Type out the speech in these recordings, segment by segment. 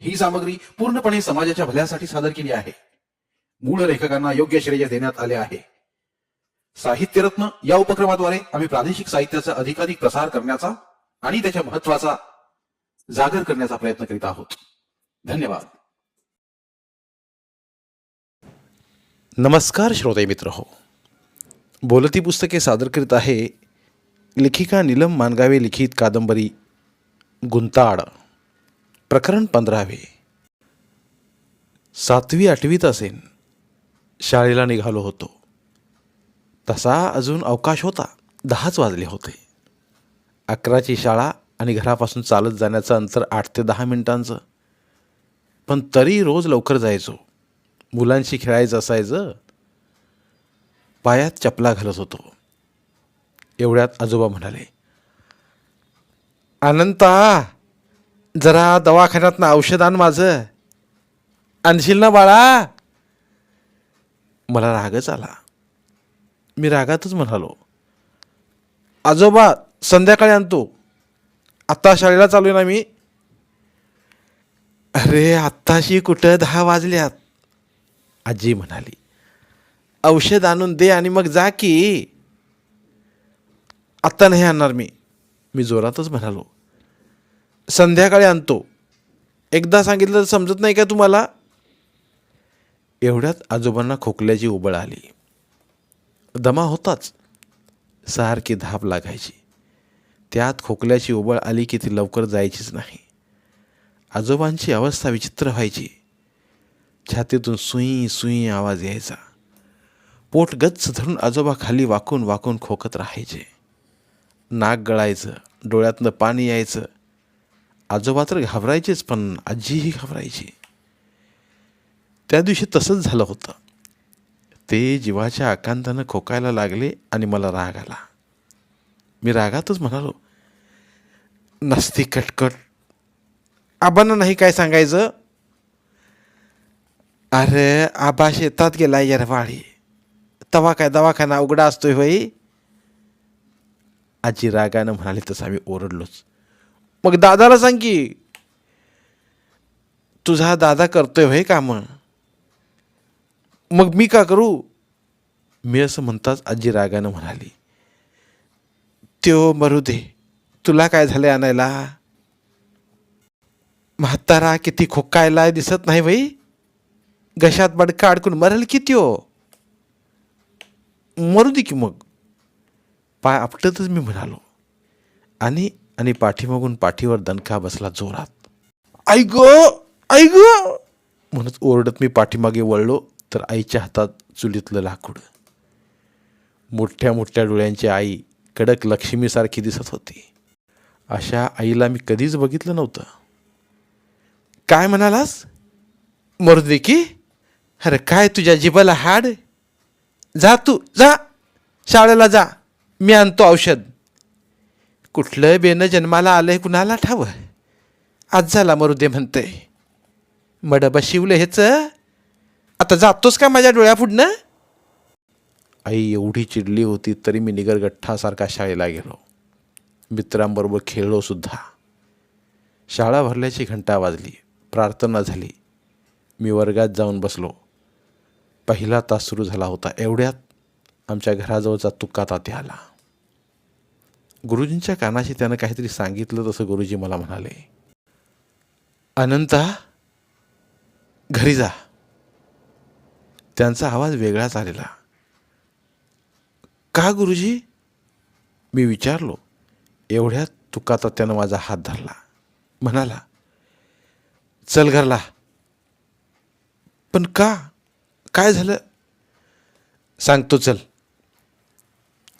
ही सामग्री पूर्णपणे समाजाच्या भल्यासाठी सादर केली आहे. मूळ लेखकांना योग्य श्रेय देण्यात आले आहे. साहित्यरत्न या उपक्रमाद्वारे आम्ही प्रादेशिक साहित्याचा अधिकाधिक प्रसार करण्याचा आणि त्याच्या महत्त्वाचा जागर करण्याचा प्रयत्न करीत आहोत. धन्यवाद. नमस्कार श्रोते मित्र हो. बोलती पुस्तके सादर करीत आहे लेखिका नीलम मानगावे लिखित कादंबरी गुंताड. प्रकरण पंधरावे. सातवी आठवीत असेन शाळेला निघालो होतो. तसा अजून अवकाश होता दहाच वाजले होते. अकराची शाळा आणि घरापासून चालत जाण्याचं अंतर आठ ते दहा मिनिटांचं. पण तरी रोज लवकर जायचो. मुलांशी खेळायचं असायचं. पायात चपला घालत होतो. एवढ्यात आजोबा म्हणाले अनंता जरा दवाखान्यात ना औषध आण माझं. आणशील ना बाळा? मला रागच आला. मी रागातच म्हणालो. आजोबा संध्याकाळी आणतो. आत्ता शाळेला चालू आहे ना मी. अरे आत्ताशी कुठं दहा वाजल्यात? आजी म्हणाली. औषध आणून दे आणि मग जा की. आत्ता नाही आणणार मी. मी जोरातच म्हणालो. संध्याकाळी आणतो. एकदा सांगितलं तर समजत नाही का तुम्हाला? एवढ्यात आजोबांना खोकल्याची उबळ आली. दमा होताच. सारखी धाप लागायची. त्यात खोकल्याची उबळ आली की ती लवकर जायचीच नाही. आजोबांची अवस्था विचित्र व्हायची. छातीतून सुई सुई आवाज यायचा. पोट गच्च धरून आजोबा खाली वाकून वाकून खोकत राहायचे. नाक गळायचं. डोळ्यातनं पाणी यायचं. आजोबा तर घाबरायचेच पण आजीही घाबरायची. त्या दिवशी तसंच झालं होतं. ते जीवाच्या आकांतानं खोकायला लागले आणि मला राग आला. मी रागातच म्हणालो नसती कटकट. आबांना नाही काय सांगायचं? अरे आबा शेतात गेला यरवाळी तवा काय दवाखाना उघडा असतोय होई आजी रागानं म्हणाली तसं आम्ही ओरडलोच. मग दादाला सांग की तुझा दादा करतोय होय कामं. मग मी का करू? मी असं म्हणताच आजी रागानं म्हणाली त्यो हो, मरू दे. तुला काय झालंय आणायला? म्हातारा किती खोकायला दिसत नाही बाई. घशात बडका अडकून मरेल की त्यो हो? मरू दे की मग. पाय आपटतच मी म्हणालो. आणि आणि पाठीमागून पाठीवर दणका बसला जोरात? आई गो आई गो! म्हणत ओरडत मी पाठीमागे वळलो तर आईच्या हातात चुलीतलं लाकूड. मोठ्या मोठ्या डोळ्यांची आई कडक लक्ष्मीसारखी दिसत होती. अशा आईला मी कधीच बघितलं नव्हतं. काय म्हणालास? मरुदे की? अरे काय तुझ्या जिबाला हाड? जा तू जा. शाळेला जा. मी आणतो औषध. कुठलं बेनं जन्माला आलं आहे कुणाला ठावं? आज झाला मरुदे म्हणते मडबा शिवलं हेच आता जातोस का माझ्या डोळ्यापुढनं आई एवढी चिडली होती तरी मी निगरगठ्ठासारखा शाळेला गेलो. मित्रांबरोबर खेळलो सुद्धा. शाळा भरल्याची घंटा वाजली प्रार्थना झाली. मी वर्गात जाऊन बसलो. पहिला तास सुरू झाला होता. एवढ्यात आमच्या घराजवळचा तुक्का तात्या आला. गुरुजींच्या कानाशी त्यानं काहीतरी सांगितलं तसं गुरुजी मला म्हणाले अनंता घरी जा. त्यांचा आवाज वेगळाच आलेला. का गुरुजी? मी विचारलो. एवढ्यात तुका त्यानं माझा हात धरला. म्हणाला चल घरला. पण का? काय झालं? सांगतो चल.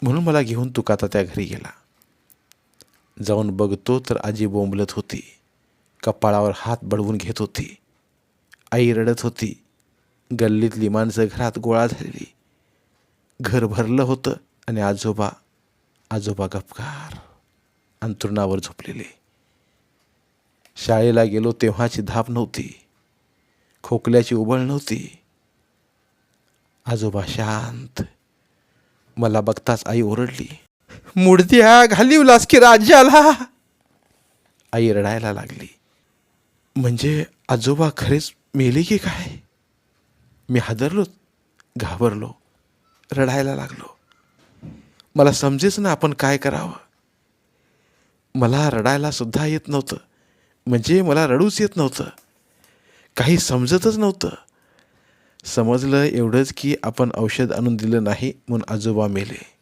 म्हणून मला घेऊन तुकाता त्या घरी गेला. जाऊन बघतो तर आजी बोंबलत होती. कपाळावर हात बडवून घेत होती. आई रडत होती. गल्लीतली माणसं घरात गोळा झालेली. घर भरलं होतं आणि आजोबा आजोबा गपकार अंतरुणावर झोपलेले. शाळेला गेलो तेव्हाची धाप नव्हती. खोकल्याची उबळ नव्हती. आजोबा शांत. मला बघताच आई ओरडली. मुडद्या घालिवलास की राज्याला? आई रडायला लागली. म्हणजे आजोबा खरेच मेले की काय? मी हादरलो घाबरलो रडायला लागलो. मला समजेच ना आपण काय करावं. मला रडायला सुद्धा येत नव्हतं. म्हणजे मला रडूच येत नव्हतं. काही समजतच नव्हतं. समजलं एवढंच की आपण औषध आणून दिलं नाही म्हणून आजोबा मेले.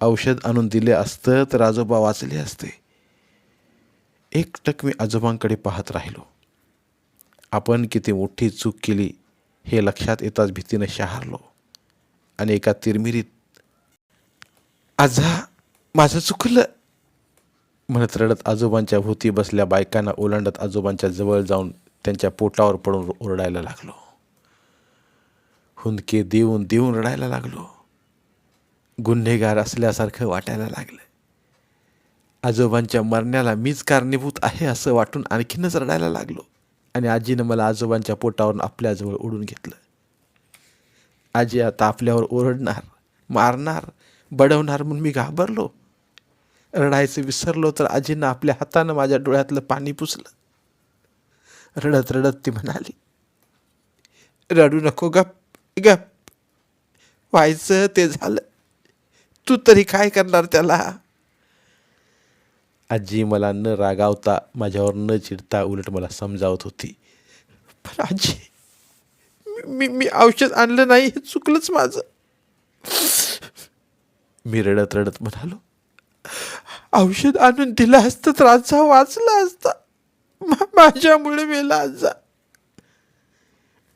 औषध आणून दिले असतं तर आजोबा वाचले असते. एकटक मी आजोबांकडे पाहत राहिलो. आपण किती मोठी चूक केली हे लक्षात येताच भीतीनं शहारलो. आणि एका तिरमिरीत आजा माझं चुकलं. म्हणत रडत आजोबांच्या भोवती बसल्या बायकांना ओलांडत आजोबांच्या जवळ जाऊन त्यांच्या पोटावर पडून ओरडायला लागलो. हुंदके देऊन देऊन रडायला लागलो. गुन्हेगार असल्यासारखं वाटायला लागलं. आजोबांच्या मरण्याला मीच कारणीभूत आहे असं वाटून आणखीनच रडायला लागलो आणि आजीनं मला आजोबांच्या पोटावरून आपल्याजवळ ओढून घेतलं. आजी आता आपल्यावर ओरडणार मारणार बडवणार म्हणून मी घाबरलो. रडायचं विसरलो तर आजीनं आपल्या हातानं माझ्या डोळ्यातलं पाणी पुसलं. रडत रडत ती म्हणाली रडू नको गप गप. व्हायचं ते झालं. तू तरी काय करणार त्याला? आजी मला न रागावता माझ्यावर न चिडता उलट मला समजावत होती. पण आजी मी- मी मी औषध आणलं नाही हे चुकलंच माझं. मी रडत रडत म्हणालो औषध आणून दिलं असतं तर आजा वाचला असता. मा- माझ्यामुळे मेला आजा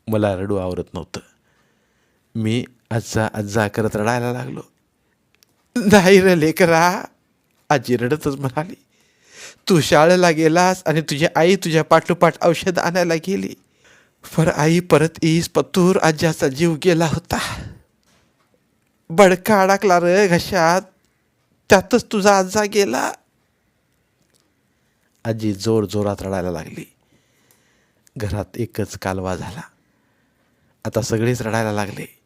मला रडू आवरत नव्हतं. मी आजा आजा करत रडायला लागलो. नाही रे लेकरा. आजी रडतच म्हणाली तू शाळेला गेलास आणि तुझी आई तुझ्या पाठोपाठ औषध आणायला गेली. पर आई परत येईस पतूर आज्याचा जीव गेला होता. बडका अडकला र घशात. त्यातच तुझा आजा गेला. आजी जोर जोरात रडायला लागली. घरात एकच कालवा झाला. आता सगळेच रडायला लागले.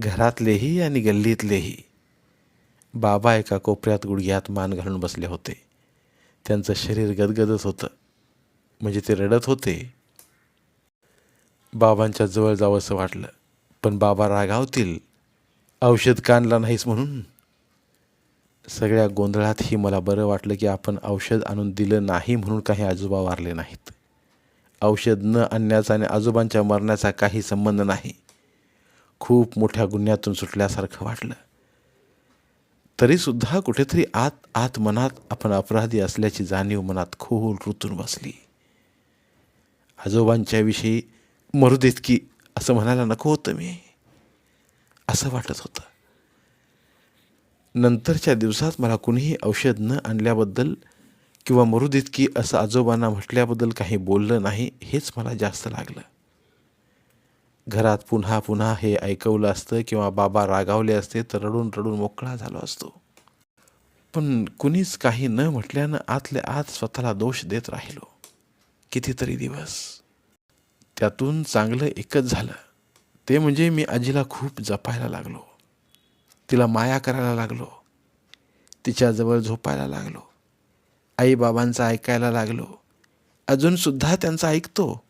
घरातलेही आणि गल्लीतलेही. बाबा एका कोपऱ्यात गुडघ्यात मान घालून बसले होते. त्यांचं शरीर गदगदत होतं. म्हणजे ते रडत होते. बाबांच्या जवळ जावंसं वाटलं. पण बाबा रागावतील. औषध काढला नाहीस म्हणून? सगळ्या गोंधळातही मला बरं वाटलं की आपण औषध आणून दिलं नाही म्हणून काही आजोबा वारले नाहीत. औषध न आणण्याचा आणि आजोबांच्या मरण्याचा काही संबंध नाही. खूप मोठ्या गुन्ह्यातून सुटल्यासारखं वाटलं. तरीसुद्धा कुठेतरी आत आत मनात आपण अपराधी असल्याची जाणीव मनात खोल रुतून बसली. आजोबांच्याविषयी मरू देत की असं म्हणायला नको होतं मी. असं वाटत होतं. नंतरच्या दिवसात मला कुणीही औषध न आणल्याबद्दल किंवा मरू की असं आजोबांना म्हटल्याबद्दल काही बोललं नाही हेच मला जास्त लागलं. घरात पुन्हा पुन्हा हे ऐकवलं असतं किंवा बाबा रागावले असते तर रडून रडून मोकळा झालो असतो. पण कुणीच काही न म्हटल्यानं आतल्या आत स्वतःला दोष देत राहिलो. कितीतरी दिवस. त्यातून चांगलं एकच झालं. ते म्हणजे मी आजीला खूप जपायला लागलो. तिला माया करायला लागलो. तिच्याजवळ झोपायला लागलो. आईबाबांचं ऐकायला लागलो. अजूनसुद्धा त्यांचं ऐकतो.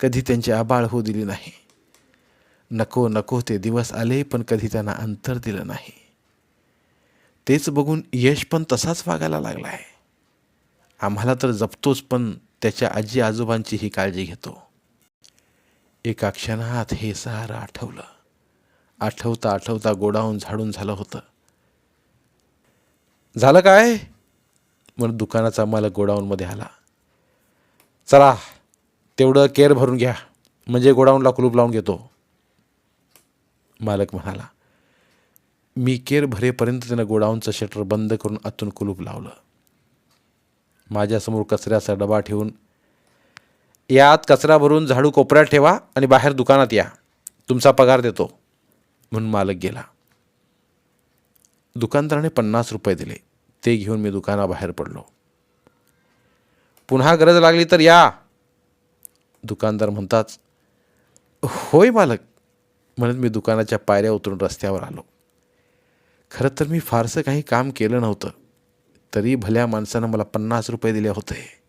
कधी त्यांची आबाळ होऊ दिली नाही. नको नको ते दिवस आले पण कधी त्यांना अंतर दिलं नाही. तेच बघून यश पण तसाच वागायला लागला आहे आम्हाला तर जपतोच पण त्याच्या आजी आजोबांचीही काळजी घेतो. एका क्षणात हे सारं आठवलं. आठवता आठवता गोडाऊन झाडून झालं होतं. झालं काय? म्हणून दुकानाचा मला गोडाऊनमध्ये आला. चला तेवढं केअर भरून घ्या. म्हणजे गोडाऊनला कुलूप लावून घेतो. मालक म्हणाला मी केर भरेपर्यंत त्यानं गोडाऊनचं शटर बंद करून आतून कुलूप लावलं. माझ्यासमोर कचऱ्याचा डबा ठेवून यात कचरा भरून झाडू कोपऱ्यात ठेवा आणि बाहेर दुकानात या. तुमचा पगार देतो. म्हणून मालक गेला. दुकानदाराने पन्नास रुपये दिले. ते घेऊन मी दुकानाबाहेर पडलो. पुन्हा गरज लागली तर या. दुकानदार म्हणताच होय मालक म्हणत मी दुकानाच्या पायऱ्या उतरून रस्त्यावर आलो. खरं तर मी फारसं काही काम केलं नव्हतं तरी भल्या माणसानं मला पन्नास रुपये दिले होते.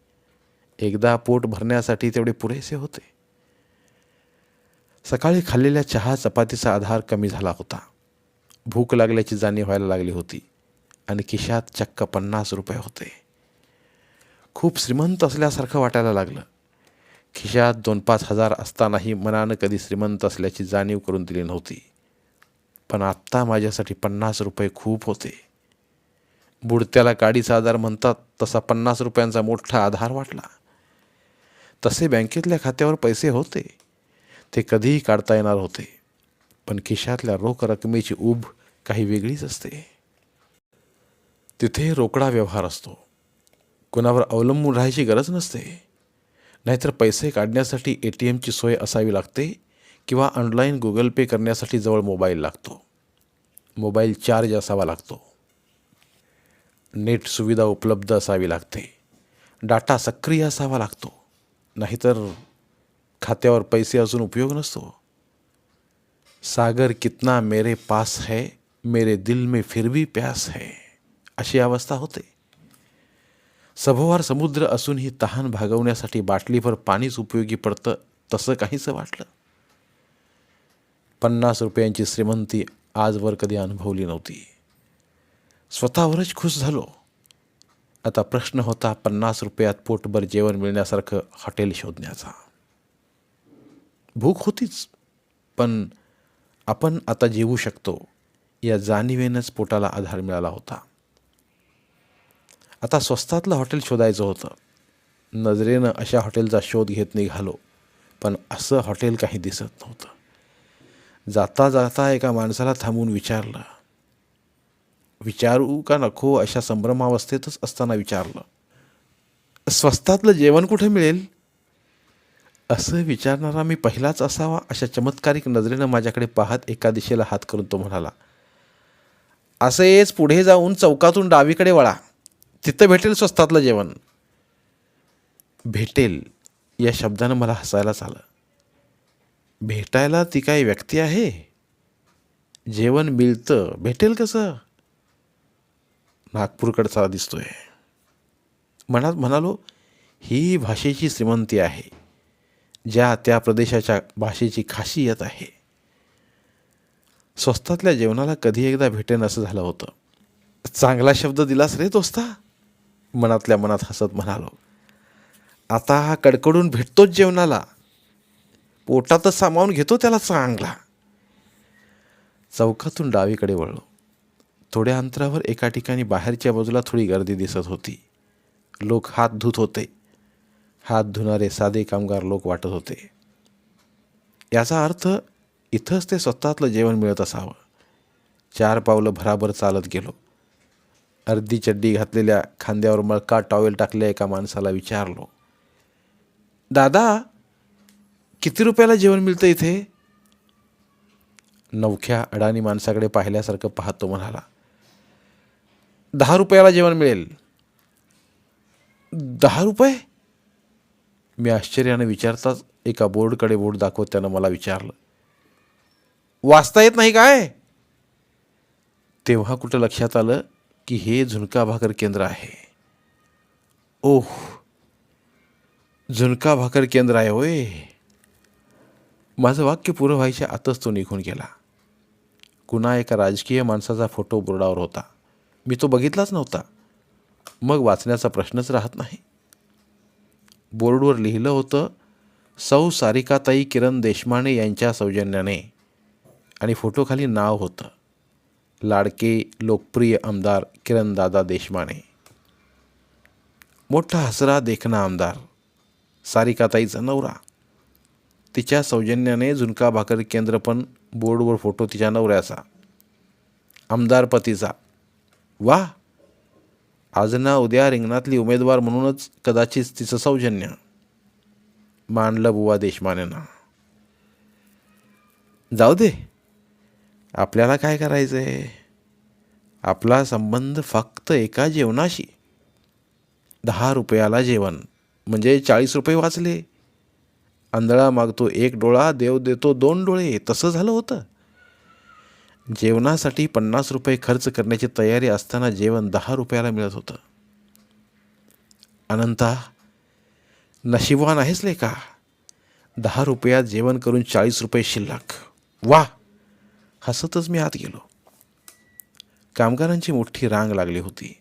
एकदा पोट भरण्यासाठी तेवढे पुरेसे होते. सकाळी खाल्लेल्या चहा चपातीचा आधार कमी झाला होता. भूक लागल्याची जाणीव व्हायला लागली होती. आणि खिशात चक्क पन्नास रुपये होते. खूप श्रीमंत असल्यासारखं वाटायला लागलं. खिशात दोन पाच हजार असतानाही मनानं कधी श्रीमंत असल्याची जाणीव करून दिली नव्हती. पण आत्ता माझ्यासाठी पन्नास रुपये खूप होते. बुडत्याला काडीचा आधार म्हणतात तसा पन्नास रुपयांचा मोठा आधार वाटला. तसे बँकेतल्या खात्यावर पैसे होते. ते कधीही काढता येणार होते. पण खिशातल्या रोख रकमेची उब काही वेगळीच असते. तिथे रोकडा व्यवहार असतो. कुणावर अवलंबून राहायची गरज नसते. नाहीतर पैसे काढण्यासाठी ए टी एमची सोय असावी लागते किंवा ऑनलाईन गुगल पे करण्यासाठी जवळ मोबाईल लागतो. मोबाईल चार्ज असावा लागतो. नेट सुविधा उपलब्ध असावी लागते. डाटा सक्रिय असावा लागतो. नाहीतर खात्यावर पैसे अजून उपयोग नसतो. सागर कितना मेरे पास है मेरे दिल में फिर भी प्यास है अशी अवस्था होते. सभोवार समुद्र असूनही तहान भागवण्यासाठी बाटलीभर पाणीच उपयोगी पडतं तसं काहीसं वाटलं? पन्नास रुपयांची श्रीमंती आजवर कधी अनुभवली नव्हती. स्वतःवरच खुश झालो. आता प्रश्न होता पन्नास रुपयात पोटभर जेवण मिळण्यासारखं हॉटेल शोधण्याचा. भूक होतीच पण आपण आता जेवू शकतो या जाणीवेनंच पोटाला आधार मिळाला होता. आता स्वस्तातलं हॉटेल शोधायचं होतं. नजरेनं अशा हॉटेलचा शोध घेत निघालो पण असं हॉटेल काही दिसत नव्हतं. जाता जाता एका माणसाला थांबून विचारलं. विचारू का नको अशा संभ्रमावस्थेतच असताना विचारलं. स्वस्तातलं जेवण कुठे मिळेल? असं विचारणारा मी पहिलाच असावा अशा चमत्कारिक नजरेनं माझ्याकडे पाहत एका दिशेला हात करून तो म्हणाला असेच पुढे जाऊन चौकातून डावीकडे वळा. तिथं भेटेल स्वस्तातलं जेवण. भेटेल या शब्दानं मला हसायलाच आलं भेटायला ती काही व्यक्ती आहे? जेवण मिळतं भेटेल कसं? नागपूरकडचा दिसतोय. म्हणा म्हणालो ही भाषेची श्रीमंती आहे ज्या त्या प्रदेशाच्या भाषेची खासियत आहे. स्वस्तातल्या जेवणाला कधी एकदा भेटेन असं झालं होतं. चांगला शब्द दिलास रे दोस्ता. मनातल्या मनात हसत म्हणालो आता हा कडकडून भेटतोच जेवणाला. पोटातच सामावून घेतो त्याला चांगला. चौकातून डावीकडे वळलो. थोड्या अंतरावर एका ठिकाणी बाहेरच्या बाजूला थोडी गर्दी दिसत होती. लोक हात धुत होते. हात धुणारे साधे कामगार लोक वाटत होते. याचा अर्थ इथंच ते स्वतःतलं जेवण मिळत असावं. चार पावलं भराभर चालत गेलो. अर्धी चड्डी घातलेल्या खांद्यावर मळका टॉवेल टाकल्या एका माणसाला विचारलो दादा किती रुपयाला जेवण मिळतं इथे? नवख्या अडाणी माणसाकडे पाहिल्यासारखं पाहतो म्हणाला दहा रुपयाला जेवण मिळेल. दहा रुपये? मी आश्चर्यानं विचारताच एका बोर्डकडे बोर्ड दाखवत त्यानं मला विचारलं वाचता येत नाही काय? तेव्हा कुठं लक्षात आलं की हे झुणका भाकर केंद्र आहे. ओह झुणका भाकर केंद्र आहे होय. माझं वाक्य पुरं व्हायच्या आतच तो निघून गेला. कुणा एका राजकीय माणसाचा फोटो बोर्डावर होता. मी तो बघितलाच नव्हता. मग वाचण्याचा प्रश्नच राहत नाही. बोर्डवर लिहिलं होतं सौ सारिकाताई किरण देशमाने यांच्या सौजन्याने. आणि फोटोखाली नाव होतं. लाडके लोकप्रिय आमदार किरणदादा देशमाने. मोठा हसरा देखणा आमदार सारिकाताईचा नवरा. तिच्या सौजन्याने झुणका भाकर केंद्र पण बोर्डवर फोटो तिच्या नवऱ्याचा. आमदार पतीचा. वा आज ना उद्या रिंगणातली उमेदवार म्हणूनच कदाचित तिचं सौजन्य. मानलं बुवा देशमानेनं. जाऊ दे. आपल्याला काय करायचं आहे आपला संबंध फक्त एका जेवणाशी. दहा रुपयाला जेवण म्हणजे चाळीस रुपये वाचले. आंधळा मागतो एक डोळा देव देतो दोन डोळे तसं झालं होतं. जेवणासाठी पन्नास रुपये खर्च करण्याची तयारी असताना जेवण दहा रुपयाला मिळत होतं. अनंता नशिबवान आहेस ले का दहा रुपयात जेवण करून चाळीस रुपये शिल्लक. वा! हसतच मी आत गेलो. कामगारांची मोठी रांग लागली होती.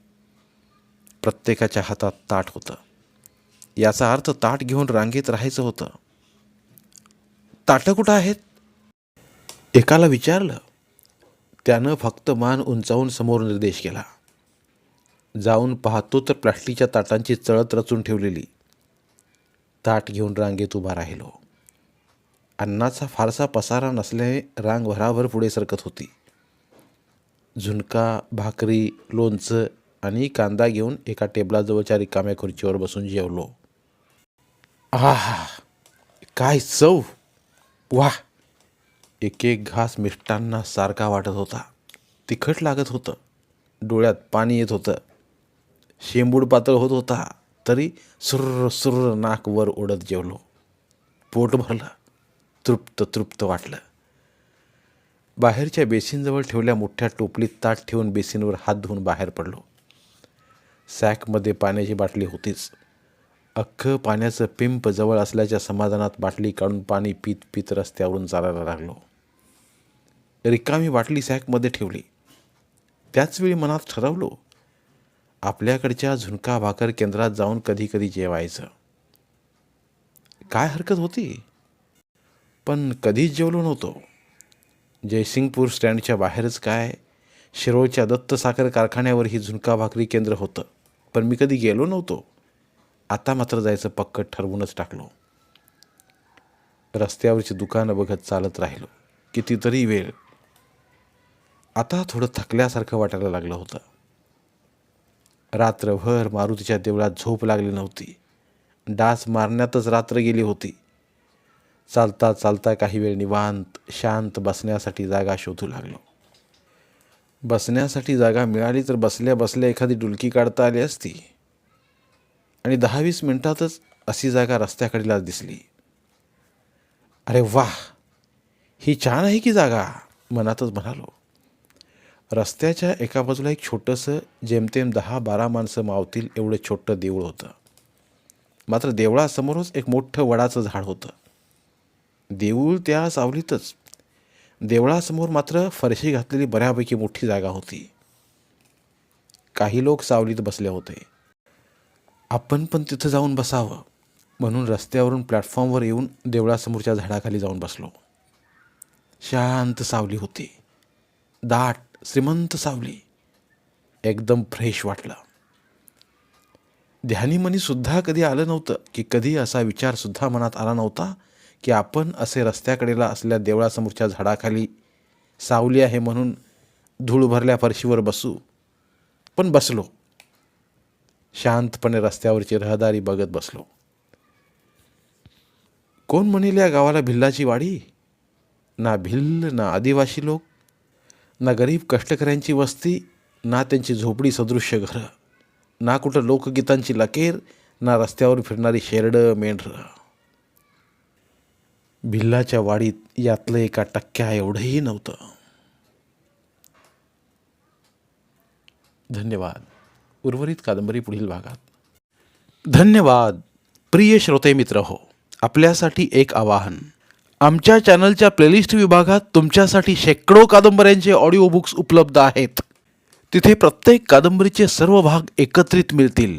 प्रत्येकाच्या हातात ताट होतं. याचा अर्थ ताट घेऊन रांगेत राहायचं होतं. ताटं कुठं आहेत? एकाला विचारलं. त्यानं फक्त मान उंचावून समोर निर्देश केला. जाऊन पाहतो तर प्लास्टिकच्या ताटांची चळत रचून ठेवलेली. ताट घेऊन रांगेत उभा राहिलो. अन्नाचा फारसा पसारा नसल्याने रांग भराभर पुढे सरकत होती. झुणका भाकरी लोणचं आणि कांदा घेऊन एका टेबलाजवळच्या रिकाम्या खुर्चीवर बसून जेवलो. आहा काय चव! वा एक एक घास मिष्टांना सारखा वाटत होता. तिखट लागत होतं. डोळ्यात पाणी येत होतं. शेंबूड पातळ होत होता. तरी सुर्र सुर्र नाक वर ओढत जेवलो. पोट भरलं. तृप्त तृप्त वाटलं. बाहेरच्या बेसिनजवळ ठेवल्या मोठ्या टोपलीत ताट ठेवून बेसिनवर हात धुवून बाहेर पडलो. सॅकमध्ये पाण्याची बाटली होतीच. अख्खं पाण्याचं पिंप जवळ असल्याच्या समाधानात बाटली काढून पाणी पीत पीत रस्त्यावरून चालायला लागलो. रिकामी बाटली सॅकमध्ये ठेवली. त्याचवेळी मनात ठरवलो आपल्याकडच्या झुणका भाकर केंद्रात जाऊन कधी कधी जेवायचं. काय हरकत होती? पण कधीच जेवलो नव्हतो. जयसिंगपूर स्टँडच्या बाहेरच काय शिरोळच्या दत्त साखर कारखान्यावर ही झुणका भाकरी केंद्र होतं पण मी कधी गेलो नव्हतो. आता मात्र जायचं पक्क ठरवूनच टाकलो. रस्त्यावरची दुकानं बघत चालत राहिलो कितीतरी वेळ. आता थोडं थकल्यासारखं वाटायला लागलं होतं. रात्रभर मारुतीच्या देवळात झोप लागली नव्हती. डास मारण्यातच रात्र गेली होती. चालता चालता काही वेळ निवांत शांत बसण्यासाठी जागा शोधू लागलो. बसण्यासाठी जागा मिळाली तर बसल्या बसल्या एखादी डुलकी काढता आली असती. आणि दहा वीस मिनटातच अशी जागा रस्त्याकडेला दिसली. अरे वाह! ही छान आहे की जागा? मनातच म्हणालो. रस्त्याच्या एका बाजूला एक छोटंसं जेमतेम दहा बारा माणसं मावतील एवढं छोटं देऊळ होतं. मात्र देवळासमोरच एक मोठं वडाचं झाड होतं. देऊळ त्या सावलीतच. देवळासमोर मात्र फरशी घातलेली बऱ्यापैकी मोठी जागा होती. काही लोक सावलीत बसले होते. आपण पण तिथं जाऊन बसावं म्हणून रस्त्यावरून प्लॅटफॉर्मवर येऊन देवळासमोरच्या झाडाखाली जाऊन बसलो. शांत सावली होती. दाट श्रीमंत सावली. एकदम फ्रेश वाटलं. ध्यानीमनीसुद्धा कधी आलं नव्हतं की कधी असा विचारसुद्धा मनात आला नव्हता की आपण असे रस्त्याकडेला असलेल्या देवळासमोरच्या झाडाखाली सावली आहे म्हणून धूळ भरल्या फरशीवर बसू. पण बसलो. शांतपणे रस्त्यावरची रहदारी बघत बसलो. कोण म्हणेल या गावाला भिल्लाची वाडी? ना भिल्ल ना आदिवासी लोक ना गरीब कष्टकऱ्यांची वस्ती ना त्यांची झोपडी सदृश्य घरं ना कुठं लोकगीतांची लकेर ना रस्त्यावर फिरणारी शेरडं मेंढरं. भिल्लाच्या वाडीत यातलं एका टक्क्या एवढंही नव्हतं. धन्यवाद. उर्वरित कादंबरी पुढील भागात. धन्यवाद. प्रिय श्रोते मित्र हो आपल्यासाठी एक आवाहन. आमच्या चॅनलच्या प्लेलिस्ट विभागात तुमच्यासाठी शेकडो कादंबऱ्यांचे ऑडिओ बुक्स उपलब्ध आहेत. तिथे प्रत्येक कादंबरीचे सर्व भाग एकत्रित मिळतील.